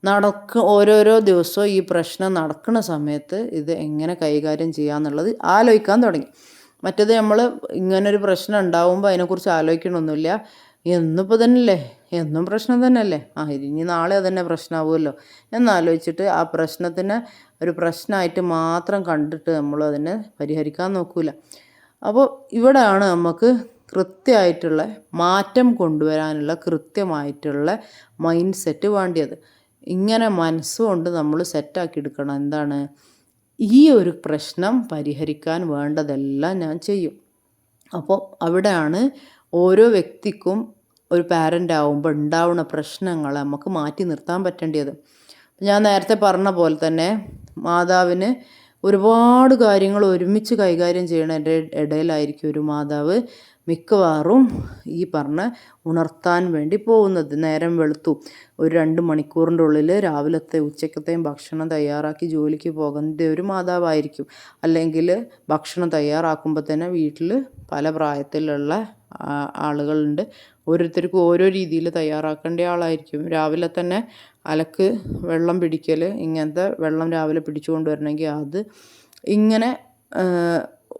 നടക്ക ഓരോരോ ദിവസവും ഈ പ്രശ്നം നടക്കുന്ന സമയത്ത് ഇത് എങ്ങനെ കൈകാര്യം ചെയ്യാന്നുള്ളത് ആലോചിക്കാൻ തുടങ്ങി. മറ്റേത് നമ്മൾ ഇങ്ങനൊരു പ്രശ്നം ഉണ്ടാവുമ്പോൾ അതിനെക്കുറിച്ച് ആലോചിക്കണമൊന്നുമില്ല എന്നിപ്പോൾ തന്നെയല്ലേ എന്നും പ്രശ്നം തന്നെയല്ലേ? ആ ഇനി നാളെ അതന്നെ പ്രശ്നമാവുമല്ലോ എന്നാലോചിച്ചിട്ട് ആ പ്രശ്നത്തിനെ ഒരു പ്രശ്നമായിട്ട് മാത്രം കണ്ടിട്ട് നമ്മൾ അതിനെ പരിഹരിക്കാൻ നോക്കൂല. അപ്പോൾ ഇവിടെയാണ് നമുക്ക് കൃത്യമായിട്ടുള്ള മാറ്റം കൊണ്ടുവരാനുള്ള കൃത്യമായിട്ടുള്ള മൈൻഡ് സെറ്റ് വേണ്ടിയത്. ഇങ്ങനെ മനസ്സുകൊണ്ട് നമ്മൾ സെറ്റാക്കി എടുക്കണം. എന്താണ്? ഈ ഒരു പ്രശ്നം പരിഹരിക്കാൻ വേണ്ടതെല്ലാം ഞാൻ ചെയ്യും. അപ്പോൾ അവിടെയാണ് ഓരോ വ്യക്തിക്കും ഒരു പാരന്റ് ആവുമ്പോൾ ഉണ്ടാവുന്ന പ്രശ്നങ്ങൾ നമുക്ക് മാറ്റി നിർത്താൻ പറ്റേണ്ടത്. ഞാൻ നേരത്തെ പറഞ്ഞ പോലെ തന്നെ മാതാവിന് ഒരുപാട് കാര്യങ്ങൾ ഒരുമിച്ച് കൈകാര്യം ചെയ്യണതിന്റെ ഇടയിലായിരിക്കും ഒരു മാതാവ് മിക്കവാറും ഈ പറഞ്ഞ ഉണർത്താൻ വേണ്ടി പോകുന്നത്. നേരം വെളുത്തു. ഒരു രണ്ട് മണിക്കൂറിന്റെ ഉള്ളിൽ രാവിലത്തെ ഉച്ചക്കത്തെയും ഭക്ഷണം തയ്യാറാക്കി ജോലിക്ക് പോകുന്ന ഒരു മാതാവായിരിക്കും. അല്ലെങ്കിൽ ഭക്ഷണം തയ്യാറാക്കുമ്പോൾ തന്നെ വീട്ടിൽ പല പ്രായത്തിലുള്ള ആളുകളുണ്ട്. ഓരോരുത്തർക്കും ഓരോ രീതിയിൽ തയ്യാറാക്കേണ്ട ആളായിരിക്കും. രാവിലെ തന്നെ അലക്ക് വെള്ളം പിടിക്കൽ ഇങ്ങനത്തെ വെള്ളം രാവിലെ പിടിച്ചു കൊണ്ടുവരണമെങ്കിൽ അത് ഇങ്ങനെ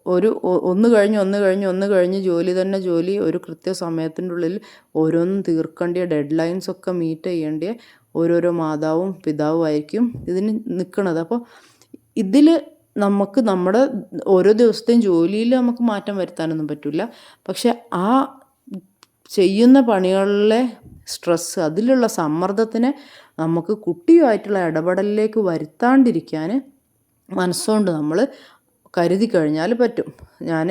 ഒരു ഒന്ന് കഴിഞ്ഞ് ഒന്ന് കഴിഞ്ഞ് ഒന്ന് കഴിഞ്ഞ് ജോലി തന്നെ ജോലി ഒരു കൃത്യസമയത്തിന്റെ ഉള്ളിൽ ഓരോന്നും തീർക്കേണ്ടിയ ഡെഡ് ലൈൻസ് ഒക്കെ മീറ്റ് ചെയ്യേണ്ടിയ ഓരോരോ മാതാവും പിതാവും ആയിരിക്കും ഇതിന് നിൽക്കുന്നത് അപ്പോൾ ഇതിൽ നമുക്ക് നമ്മുടെ ഓരോ ദിവസത്തെയും ജോലിയിൽ നമുക്ക് മാറ്റം വരുത്താനൊന്നും പറ്റില്ല. പക്ഷെ ആ ചെയ്യുന്ന പണികളിലെ സ്ട്രെസ്സ് അതിലുള്ള സമ്മർദ്ദത്തിനെ നമുക്ക് കുട്ടിയുമായിട്ടുള്ള ഇടപെടലിലേക്ക് വരുത്താണ്ടിരിക്കാൻ മനസ്സുകൊണ്ട് നമ്മൾ കരുതി കഴിഞ്ഞാൽ പറ്റും. ഞാൻ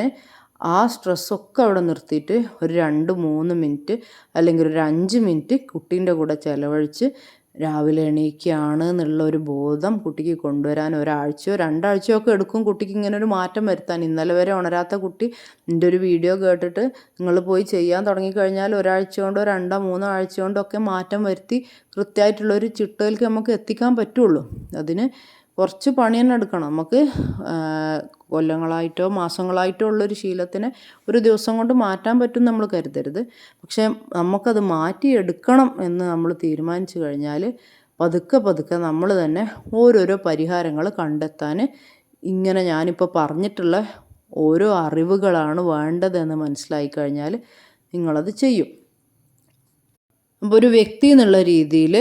ആ സ്ട്രെസ്സൊക്കെ അവിടെ നിർത്തിയിട്ട് ഒരു രണ്ട് മൂന്ന് മിനിറ്റ് അല്ലെങ്കിൽ ഒരു അഞ്ച് മിനിറ്റ് കുട്ടീന്റെ കൂടെ ചിലവഴിച്ച് രാവിലെ എണീക്കുകയാണ് എന്നുള്ള ഒരു ബോധം കുട്ടിക്ക് കൊണ്ടുവരാൻ ഒരാഴ്ചയോ രണ്ടാഴ്ചയോ ഒക്കെ എടുക്കും. കുട്ടിക്ക് ഇങ്ങനെ ഒരു മാറ്റം വരുത്താൻ. ഇന്നലെ വരെ ഉണരാത്ത കുട്ടി എന്റെ ഒരു വീഡിയോ കേട്ടിട്ട് നിങ്ങൾ പോയി ചെയ്യാൻ തുടങ്ങിക്കഴിഞ്ഞാൽ ഒരാഴ്ച കൊണ്ടോ രണ്ടോ മൂന്നോ ആഴ്ച കൊണ്ടോ ഒക്കെ മാറ്റം വരുത്തി കൃത്യമായിട്ടുള്ളൊരു ചിട്ടയിലേക്ക് നമുക്ക് എത്തിക്കാൻ പറ്റുള്ളൂ. അതിന് കുറച്ച് പണി തന്നെ എടുക്കണം. നമുക്ക് കൊല്ലങ്ങളായിട്ടോ മാസങ്ങളായിട്ടോ ഉള്ളൊരു ശീലത്തിനെ ഒരു ദിവസം കൊണ്ട് മാറ്റാൻ പറ്റും നമ്മൾ കരുതരുത്. പക്ഷേ നമുക്കത് മാറ്റിയെടുക്കണം എന്ന് നമ്മൾ തീരുമാനിച്ചു കഴിഞ്ഞാൽ പതുക്കെ പതുക്കെ നമ്മൾ തന്നെ ഓരോരോ പരിഹാരങ്ങൾ കണ്ടെത്താൻ ഇങ്ങനെ ഞാനിപ്പോൾ പറഞ്ഞിട്ടുള്ള ഓരോ അറിവുകളാണ് വേണ്ടതെന്ന് മനസ്സിലായി കഴിഞ്ഞാൽ നിങ്ങളത് ചെയ്യും. അപ്പോൾ ഒരു വ്യക്തി എന്നുള്ള രീതിയിൽ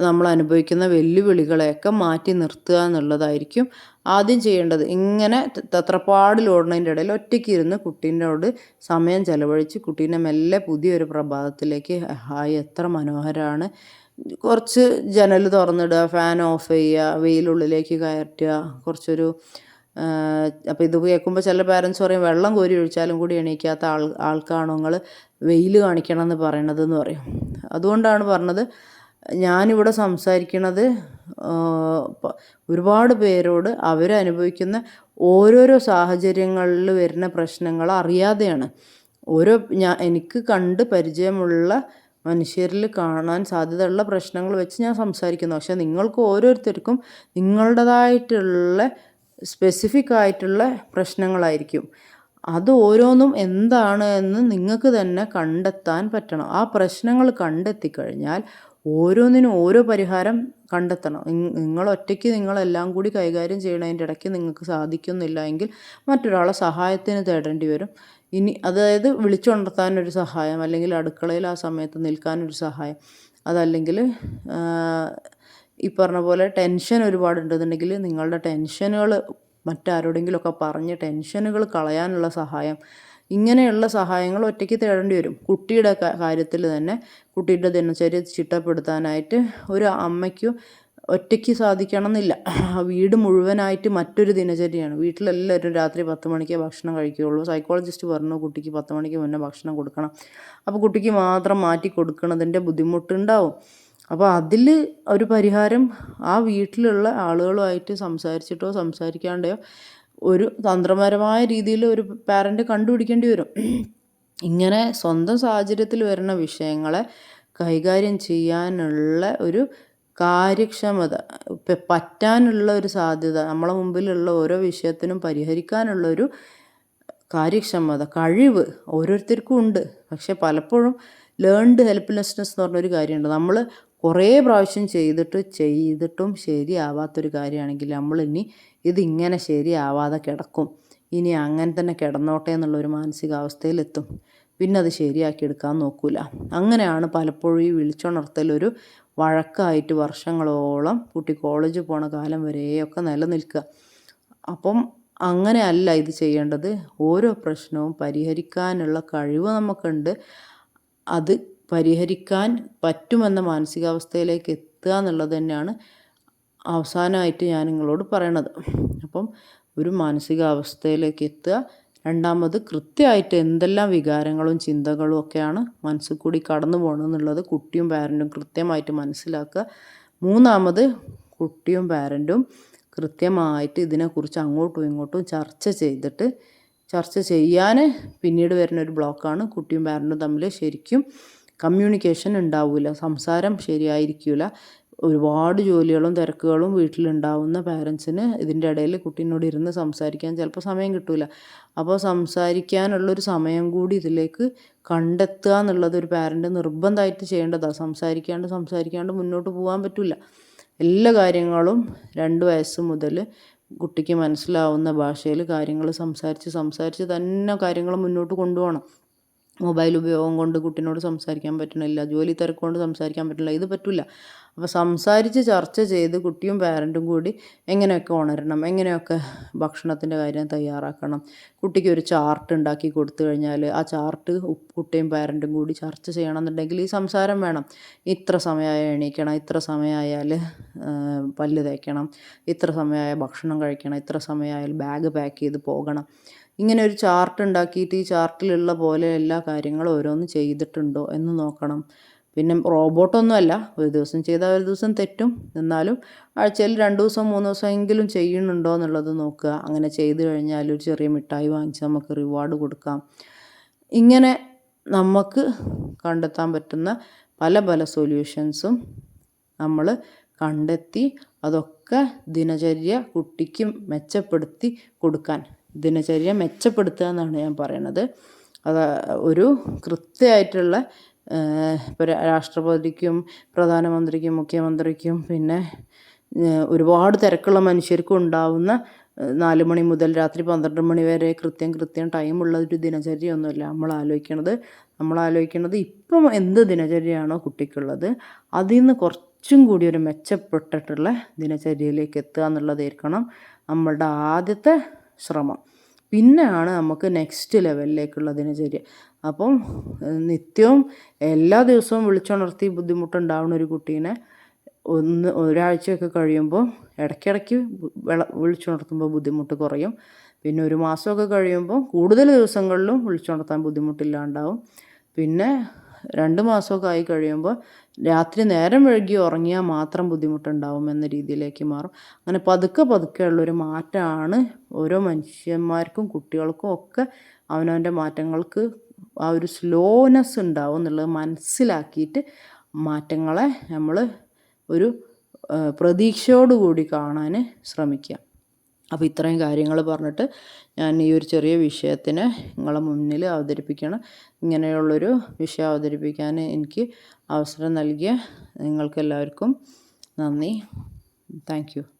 നമ്മൾ അനുഭവിക്കുന്ന വെല്ലുവിളികളെയൊക്കെ മാറ്റി നിർത്തുക എന്നുള്ളതായിരിക്കും ആദ്യം ചെയ്യേണ്ടത്. ഇങ്ങനെ തത്രപ്പാടിലോടുന്നതിന്റെ ഇടയിൽ ഒറ്റയ്ക്ക് ഇരുന്ന് കുട്ടീനോട് സമയം ചെലവഴിച്ച് കുട്ടീനെ മെല്ലെ പുതിയൊരു പ്രഭാതത്തിലേക്ക് ഹായ് എത്ര മനോഹരമാണ് കുറച്ച് ജനൽ തുറന്നിടുക ഫാൻ ഓഫ് ചെയ്യുക വെയിലുള്ളിലേക്ക് കയറ്റുക കുറച്ചൊരു അപ്പോൾ ഇത് കേൾക്കുമ്പോൾ ചില പാരൻസ് പറയും വെള്ളം കോരി ഒഴിച്ചാലും കൂടി എണീക്കാത്ത ആൾ ആൾക്കാണോ നിങ്ങൾ വെയിൽ കാണിക്കണം എന്ന് പറയണത് എന്ന് പറയും. അതുകൊണ്ടാണ് പറഞ്ഞത് ഞാനിവിടെ സംസാരിക്കണത് ഒരുപാട് പേരോട് അവരനുഭവിക്കുന്ന ഓരോരോ സാഹചര്യങ്ങളിൽ വരുന്ന പ്രശ്നങ്ങൾ അറിയാതെയാണ്. ഓരോ ഞാൻ എനിക്ക് കണ്ട് പരിചയമുള്ള മനുഷ്യരിൽ കാണാൻ സാധ്യതയുള്ള പ്രശ്നങ്ങൾ വെച്ച് ഞാൻ സംസാരിക്കുന്നു. പക്ഷേ നിങ്ങൾക്ക് ഓരോരുത്തർക്കും നിങ്ങളുടേതായിട്ടുള്ള സ്പെസിഫിക് ആയിട്ടുള്ള പ്രശ്നങ്ങളായിരിക്കും. അത് ഓരോന്നും എന്താണ് എന്ന് നിങ്ങൾക്ക് തന്നെ കണ്ടെത്താൻ പറ്റണം. ആ പ്രശ്നങ്ങൾ കണ്ടെത്തി കഴിഞ്ഞാൽ ഓരോന്നിനും ഓരോ പരിഹാരം കണ്ടെത്തണം. നിങ്ങൾ ഒറ്റയ്ക്ക് നിങ്ങളെല്ലാം കൂടി കൈകാര്യം ചെയ്യണതിന്റെ ഇടയ്ക്ക് നിങ്ങൾക്ക് സാധിക്കുന്നില്ല എങ്കിൽ മറ്റൊരാളെ സഹായത്തിന് തേടേണ്ടി വരും. ഇനി അതായത് വിളിച്ചുണർത്താനൊരു സഹായം അല്ലെങ്കിൽ അടുക്കളയിൽ ആ സമയത്ത് നിൽക്കാനൊരു സഹായം അതല്ലെങ്കിൽ ഈ പറഞ്ഞ പോലെ ടെൻഷൻ ഒരുപാടുണ്ടെന്നുണ്ടെങ്കിൽ നിങ്ങളുടെ ടെൻഷനുകൾ മറ്റാരോടെങ്കിലുമൊക്കെ പറഞ്ഞ് ടെൻഷനുകൾ കളയാനുള്ള സഹായം ഇങ്ങനെയുള്ള സഹായങ്ങൾ ഒറ്റയ്ക്ക് തേടേണ്ടി വരും. കുട്ടിയുടെ കാര്യത്തിൽ തന്നെ കുട്ടിയുടെ ദിനചര്യ ചിട്ടപ്പെടുത്താനായിട്ട് ഒരു അമ്മയ്ക്ക് ഒറ്റയ്ക്ക് സാധിക്കണം എന്നില്ല വീട് മുഴുവനായിട്ട് മറ്റൊരു ദിനചര്യയാണ്. വീട്ടിലെല്ലാവരും രാത്രി പത്ത് മണിക്ക് ഭക്ഷണം കഴിക്കുകയുള്ളൂ. സൈക്കോളജിസ്റ്റ് പറഞ്ഞു കുട്ടിക്ക് പത്ത് മണിക്ക് മുന്നേ ഭക്ഷണം കൊടുക്കണം. അപ്പോൾ കുട്ടിക്ക് മാത്രം മാറ്റി കൊടുക്കണതിന്റെ ബുദ്ധിമുട്ടുണ്ടാവും. അപ്പോൾ അതിൽ ഒരു പരിഹാരം ആ വീട്ടിലുള്ള ആളുകളുമായിട്ട് സംസാരിച്ചിട്ടോ സംസാരിക്കാണ്ടോ ഒരു തന്ത്രപരമായ രീതിയിൽ ഒരു പാരന്റ് കണ്ടുപിടിക്കേണ്ടി വരും. ഇങ്ങനെ സ്വന്തം സാഹചര്യത്തിൽ വരുന്ന വിഷയങ്ങളെ കൈകാര്യം ചെയ്യാനുള്ള ഒരു കാര്യക്ഷമത പറ്റാനുള്ള ഒരു സാധ്യത നമ്മളെ മുമ്പിലുള്ള ഓരോ വിഷയത്തിനും പരിഹരിക്കാനുള്ള ഒരു കാര്യക്ഷമത കഴിവ് ഓരോരുത്തർക്കും ഉണ്ട്. പക്ഷെ പലപ്പോഴും ലേൺഡ് ഹെൽപ്ലെസ്നെസ് എന്ന് പറഞ്ഞൊരു കാര്യമുണ്ട്. നമ്മൾ കുറേ പ്രാവശ്യം ചെയ്തിട്ട് ചെയ്തിട്ടും ശരിയാവാത്തൊരു കാര്യമാണെങ്കിൽ നമ്മൾ ഇനി ഇതിങ്ങനെ ശരിയാവാതെ കിടക്കും. ഇനി അങ്ങനെ തന്നെ കിടന്നോട്ടെ എന്നുള്ളൊരു മാനസികാവസ്ഥയിലെത്തും. പിന്നെ അത് ശരിയാക്കിയെടുക്കാൻ നോക്കൂല. അങ്ങനെയാണ് പലപ്പോഴും ഈ വിളിച്ചുണർത്തലൊരു വഴക്കായിട്ട് വർഷങ്ങളോളം കുട്ടി കോളേജ് പോണ കാലം വരെയൊക്കെ നിലനിൽക്കുക. അപ്പം അങ്ങനെയല്ല ഇത് ചെയ്യേണ്ടത്. ഓരോ പ്രശ്നവും പരിഹരിക്കാനുള്ള കഴിവ് നമുക്കുണ്ട്. അത് പരിഹരിക്കാൻ പറ്റുമെന്ന മാനസികാവസ്ഥയിലേക്ക് എത്തുക എന്നുള്ളത് തന്നെയാണ് അവസാനമായിട്ട് ഞാൻ നിങ്ങളോട് പറയണത്. അപ്പം ഒരു മാനസികാവസ്ഥയിലേക്ക് എത്തുക. രണ്ടാമത് കൃത്യമായിട്ട് എന്തെല്ലാം വികാരങ്ങളും ചിന്തകളും ഒക്കെയാണ് മനസ്സിൽ കൂടി കടന്നു പോകണമെന്നുള്ളത് കുട്ടിയും പാരന്റും കൃത്യമായിട്ട് മനസ്സിലാക്കുക. മൂന്നാമത് കുട്ടിയും പാരന്റും കൃത്യമായിട്ട് ഇതിനെക്കുറിച്ച് അങ്ങോട്ടും ഇങ്ങോട്ടും ചർച്ച ചെയ്തിട്ട് ചർച്ച ചെയ്യാൻ പിന്നീട് വരുന്ന ഒരു ബ്ലോക്കാണ് കുട്ടിയും പാരന്റും തമ്മിൽ ശരിക്കും കമ്മ്യൂണിക്കേഷൻ ഉണ്ടാവില്ല സംസാരം ശരിയായിരിക്കില്ല ഒരുപാട് ജോലികളും തിരക്കുകളും വീട്ടിലുണ്ടാവുന്ന പാരൻസിന് ഇതിന്റെ ഇടയിൽ കുട്ടീനോട് ഇരുന്ന് സംസാരിക്കാൻ ചിലപ്പോൾ സമയം കിട്ടില്ല അപ്പോൾ സംസാരിക്കാനുള്ളൊരു സമയം കൂടി ഇതിലേക്ക് കണ്ടെത്തുക എന്നുള്ളത് ഒരു പാരന്റ് നിർബന്ധമായിട്ട് ചെയ്യേണ്ടതാണ് സംസാരിക്കാണ്ട് സംസാരിക്കാണ്ട് മുന്നോട്ട് പോകാൻ പറ്റില്ല എല്ലാ കാര്യങ്ങളും രണ്ട് വയസ്സ് മുതൽ കുട്ടിക്ക് മനസ്സിലാവുന്ന ഭാഷയിൽ കാര്യങ്ങൾ സംസാരിച്ച് സംസാരിച്ച് തന്നെ കാര്യങ്ങൾ മുന്നോട്ട് കൊണ്ടുപോകണം. മൊബൈൽ ഉപയോഗം കൊണ്ട് കുട്ടീനോട് സംസാരിക്കാൻ പറ്റണില്ല ജോലി തിരക്ക് കൊണ്ട് സംസാരിക്കാൻ പറ്റില്ല ഇത് പറ്റില്ല അപ്പോൾ സംസാരിച്ച് ചർച്ച ചെയ്ത് കുട്ടിയും പാരന്റും കൂടി എങ്ങനെയൊക്കെ ഉണരണം എങ്ങനെയൊക്കെ ഭക്ഷണത്തിന്റെ കാര്യം തയ്യാറാക്കണം കുട്ടിക്ക് ഒരു ചാർട്ട് ഉണ്ടാക്കി കൊടുത്തു കഴിഞ്ഞാൽ ആ ചാർട്ട് കുട്ടിയും പാരന്റും കൂടി ചർച്ച ചെയ്യണം എന്നുണ്ടെങ്കിൽ ഈ സംസാരം വേണം. ഇത്ര സമയമായി എണീക്കണം ഇത്ര സമയമായാൽ പല്ല് തേക്കണം ഇത്ര സമയമായ ഭക്ഷണം കഴിക്കണം ഇത്ര സമയമായാൽ ബാഗ് പാക്ക് ചെയ്ത് പോകണം. ഇങ്ങനെ ഒരു ചാർട്ട് ഉണ്ടാക്കിയിട്ട് ഈ ചാർട്ടിലുള്ള പോലെ എല്ലാ കാര്യങ്ങളും ഓരോന്ന് ചെയ്തിട്ടുണ്ടോ എന്ന് നോക്കണം. പിന്നെ റോബോട്ടൊന്നുമല്ല ഒരു ദിവസം ചെയ്താൽ ഒരു ദിവസം തെറ്റും. എന്നാലും ആഴ്ചയിൽ രണ്ട് ദിവസം മൂന്ന് ദിവസമെങ്കിലും ചെയ്യുന്നുണ്ടോ എന്നുള്ളത് നോക്കുക. അങ്ങനെ ചെയ്തു കഴിഞ്ഞാൽ ഒരു ചെറിയ മിഠായി വാങ്ങിച്ച് നമുക്ക് റിവാർഡ് കൊടുക്കാം. ഇങ്ങനെ നമുക്ക് കണ്ടെത്താൻ പറ്റുന്ന പല പല സൊല്യൂഷൻസും നമ്മൾ കണ്ടെത്തി അതൊക്കെ ദിനചര്യ കുട്ടിക്കും മെച്ചപ്പെടുത്തി കൊടുക്കാൻ ദിനചര്യ മെച്ചപ്പെടുത്തുക എന്നാണ് ഞാൻ പറയണത് അത് ഒരു കൃത്യമായിട്ടുള്ള ഇപ്പോൾ രാഷ്ട്രപതിക്കും പ്രധാനമന്ത്രിക്കും മുഖ്യമന്ത്രിക്കും പിന്നെ ഒരുപാട് തിരക്കുള്ള മനുഷ്യർക്കും ഉണ്ടാവുന്ന നാല് മണി മുതൽ രാത്രി പന്ത്രണ്ട് മണി വരെ കൃത്യം കൃത്യം ടൈമുള്ള ഒരു ദിനചര്യയൊന്നുമല്ല നമ്മൾ ആലോചിക്കണത്. നമ്മൾ ആലോചിക്കണത് ഇപ്പം എന്ത് ദിനചര്യയാണോ കുട്ടിക്കുള്ളത് അതിൽ നിന്ന് കുറച്ചും കൂടി ഒരു മെച്ചപ്പെട്ടിട്ടുള്ള ദിനചര്യയിലേക്ക് എത്തുക എന്നുള്ളതായിരിക്കണം നമ്മളുടെ ആദ്യത്തെ ശ്രമം. പിന്നെയാണ് നമുക്ക് നെക്സ്റ്റ് ലെവലിലേക്കുള്ള ദിനചര്യ. അപ്പം നിത്യവും എല്ലാ ദിവസവും വിളിച്ചുണർത്തി ബുദ്ധിമുട്ടുണ്ടാവുന്ന ഒരു കുട്ടീനെ ഒന്ന് ഒരാഴ്ചയൊക്കെ കഴിയുമ്പോൾ ഇടയ്ക്കിടയ്ക്ക് വിള വിളിച്ചുണർത്തുമ്പോൾ ബുദ്ധിമുട്ട് കുറയും. പിന്നെ ഒരു മാസമൊക്കെ കഴിയുമ്പോൾ കൂടുതൽ ദിവസങ്ങളിലും വിളിച്ചുണർത്താൻ ബുദ്ധിമുട്ടില്ലാണ്ടാവും. പിന്നെ രണ്ട് മാസമൊക്കെ ആയി കഴിയുമ്പോൾ രാത്രി നേരം വൈകി ഉറങ്ങിയാൽ മാത്രം ബുദ്ധിമുട്ടുണ്ടാവും എന്ന രീതിയിലേക്ക് മാറും. അങ്ങനെ പതുക്കെ പതുക്കെ ഉള്ളൊരു മാറ്റമാണ് ഓരോ മനുഷ്യന്മാർക്കും കുട്ടികൾക്കും ഒക്കെ അവനവന്റെ മാറ്റങ്ങൾക്ക് ആ ഒരു സ്ലോനെസ് ഉണ്ടാവും എന്നുള്ളത് മനസ്സിലാക്കിയിട്ട് മാറ്റങ്ങളെ നമ്മൾ ഒരു പ്രതീക്ഷയോടുകൂടി കാണാൻ ശ്രമിക്കുക. അപ്പോൾ ഇത്രയും കാര്യങ്ങൾ പറഞ്ഞിട്ട് ഞാൻ ഈ ഒരു ചെറിയ വിഷയത്തിന് നിങ്ങളെ മുന്നിൽ അവതരിപ്പിക്കണം. ഇങ്ങനെയുള്ളൊരു വിഷയം അവതരിപ്പിക്കാൻ എനിക്ക് അവസരം നൽകിയ നിങ്ങൾക്കെല്ലാവർക്കും നന്ദി. താങ്ക്